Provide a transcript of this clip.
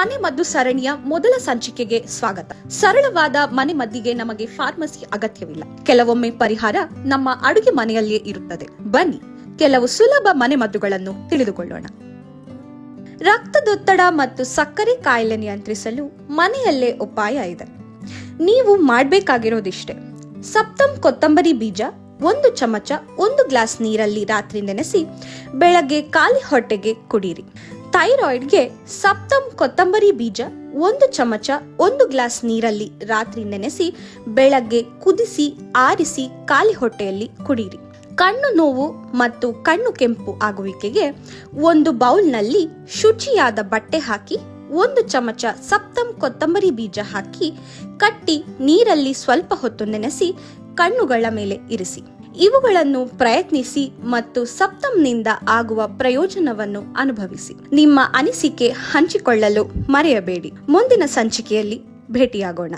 ಮನೆ ಮದ್ದು ಸರಣಿಯ ಮೊದಲ ಸಂಚಿಕೆಗೆ ಸ್ವಾಗತ. ಸರಳವಾದ ಮನೆ ಮದ್ದಿಗೆ ನಮಗೆ ಫಾರ್ಮಸಿ ಅಗತ್ಯವಿಲ್ಲ. ಕೆಲವೊಮ್ಮೆ ಪರಿಹಾರ ನಮ್ಮ ಅಡುಗೆ ಮನೆಯಲ್ಲಿಯೇ ಇರುತ್ತದೆ. ಬನ್ನಿ, ಕೆಲವು ಸುಲಭ ಮನೆ ಮದ್ದುಗಳನ್ನು ತಿಳಿದುಕೊಳ್ಳೋಣ. ರಕ್ತದೊತ್ತಡ ಮತ್ತು ಸಕ್ಕರೆ ಕಾಯಿಲೆ ನಿಯಂತ್ರಿಸಲು ಮನೆಯಲ್ಲೇ ಉಪಾಯ ಇದೆ. ನೀವು ಮಾಡಬೇಕಾಗಿರೋದಿಷ್ಟೇ. ಸಪ್ತಂ ಕೊತ್ತಂಬರಿ ಬೀಜ, ಒಂದು ಚಮಚ, ಒಂದು ಗ್ಲಾಸ್ ನೀರಲ್ಲಿ ರಾತ್ರಿ ನೆನೆಸಿ, ಬೆಳಗ್ಗೆ ಖಾಲಿ ಹೊಟ್ಟೆಗೆ ಕುಡೀರಿ. ಥೈರಾಯ್ಡ್ಗೆ ಸಪ್ತಮ್ ಕೊತ್ತಂಬರಿ ಬೀಜ, ಒಂದು ಚಮಚ, ಒಂದು ಗ್ಲಾಸ್ ನೀರಲ್ಲಿ ರಾತ್ರಿ ನೆನೆಸಿ, ಬೆಳಗ್ಗೆ ಕುದಿಸಿ, ಆರಿಸಿ ಖಾಲಿ ಹೊಟ್ಟೆಯಲ್ಲಿ ಕುಡಿಯಿರಿ ಕಣ್ಣು ನೋವು ಮತ್ತು ಕಣ್ಣು ಕೆಂಪು ಆಗುವಿಕೆಗೆ ಒಂದು ಬೌಲ್ನಲ್ಲಿ ಶುಚಿಯಾದ ಬಟ್ಟೆ ಹಾಕಿ, ಒಂದು ಚಮಚ ಸಪ್ತಮ್ ಕೊತ್ತಂಬರಿ ಬೀಜ ಹಾಕಿ, ಕಟ್ಟಿ ನೀರಲ್ಲಿ ಸ್ವಲ್ಪ ಹೊತ್ತು ನೆನೆಸಿ, ಕಣ್ಣುಗಳ ಮೇಲೆ ಇರಿಸಿ. ಇವುಗಳನ್ನು ಪ್ರಯತ್ನಿಸಿ ಮತ್ತು ಸಪ್ತಮ್ನಿಂದ ಆಗುವ ಪ್ರಯೋಜನವನ್ನು ಅನುಭವಿಸಿ. ನಿಮ್ಮ ಅನಿಸಿಕೆ ಹಂಚಿಕೊಳ್ಳಲು ಮರೆಯಬೇಡಿ. ಮುಂದಿನ ಸಂಚಿಕೆಯಲ್ಲಿ ಭೇಟಿಯಾಗೋಣ.